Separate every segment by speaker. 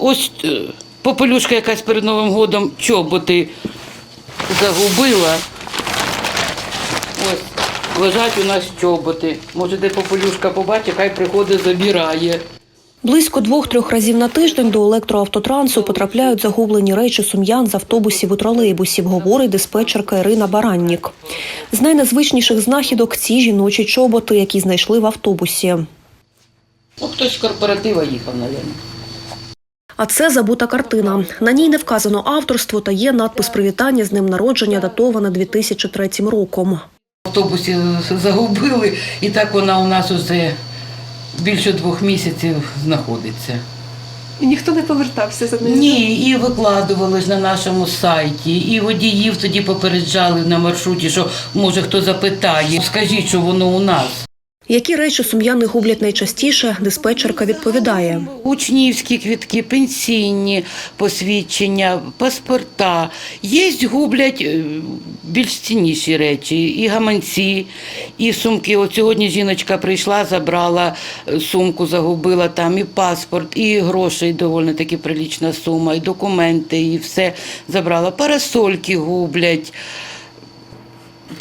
Speaker 1: ось е, попелюшка якась перед Новим годом чоботи загубила. Ось лежать у нас чоботи. Може, де попелюшка побачить, хай приходить, забирає.
Speaker 2: Близько двох-трьох разів на тиждень до електроавтотрансу потрапляють загублені речі сум'ян з автобусів і тролейбусів, говорить диспетчерка Ірина Бараннік. З найнезвичніших знахідок ці жіночі чоботи, які знайшли в автобусі.
Speaker 1: Ну, хтось з корпоратива їхав, мабуть.
Speaker 2: А це забута картина. На ній не вказано авторство та є надпис привітання з днем народження, датоване 2003 роком.
Speaker 1: Автобусі загубили, і так вона у нас уже більше двох місяців знаходиться.
Speaker 3: І ніхто не повертався за нею.
Speaker 1: Ні, і викладували ж на нашому сайті, і водіїв тоді попереджали на маршруті, що може хто запитає, скажіть, що воно у нас.
Speaker 2: Які речі сум'яни гублять найчастіше, диспетчерка відповідає.
Speaker 1: Учнівські квітки, пенсійні посвідчення, паспорта. Є гублять е, більш цінніші речі, і гаманці, і сумки. От сьогодні жіночка прийшла, забрала е, сумку, загубила там і паспорт, і грошей доволі таки прилічна сума, і документи, і все забрала. Парасольки гублять,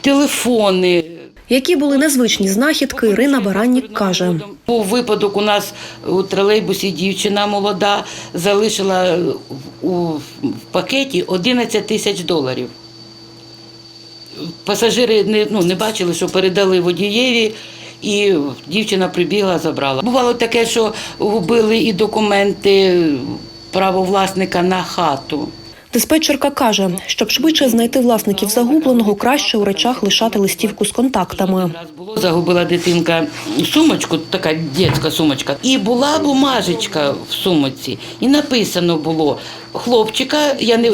Speaker 1: телефони.
Speaker 2: Які були незвичні знахідки, Ірина Бараннік каже.
Speaker 1: Був випадок у нас у тролейбусі дівчина молода залишила у пакеті 11 тисяч доларів. Пасажири не, ну, не бачили, що передали водієві, і дівчина прибігла, забрала. Бувало таке, що губили і документи правовласника на хату.
Speaker 2: Диспетчерка каже, щоб швидше знайти власників загубленого, краще у речах лишати листівку з контактами.
Speaker 1: Загубила дитинка сумочку, така дитяча сумочка, і була бумажечка в сумочці, і написано було хлопчика, я не,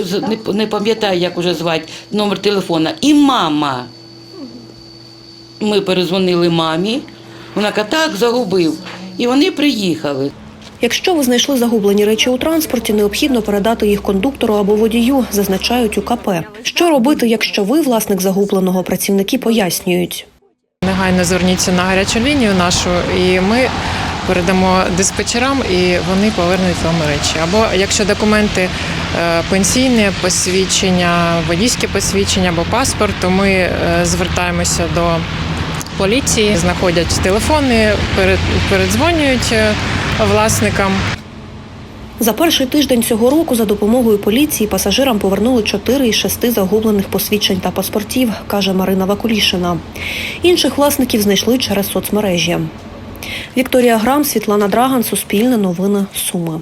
Speaker 1: не пам'ятаю, як уже звати, номер телефона, і мама. Ми перезвонили мамі, вона каже, так, загубив. І вони приїхали.
Speaker 2: Якщо ви знайшли загублені речі у транспорті, необхідно передати їх кондуктору або водію, зазначають у КП. Що робити, якщо ви власник загубленого, працівники пояснюють.
Speaker 4: Негайно зверніться на гарячу лінію нашу, і ми передамо диспетчерам, і вони повернуть вам речі. Або якщо документи е, пенсійне посвідчення, водійське посвідчення або паспорт, то ми е, звертаємося до поліції, знаходять телефони, передзвонюють е, власникам.
Speaker 2: За перший тиждень цього року за допомогою поліції пасажирам повернули 4 із 6 загублених посвідчень та паспортів, каже Марина Вакулішина. Інших власників знайшли через соцмережі. Вікторія Грам, Світлана Драган, Суспільне новини, Суми.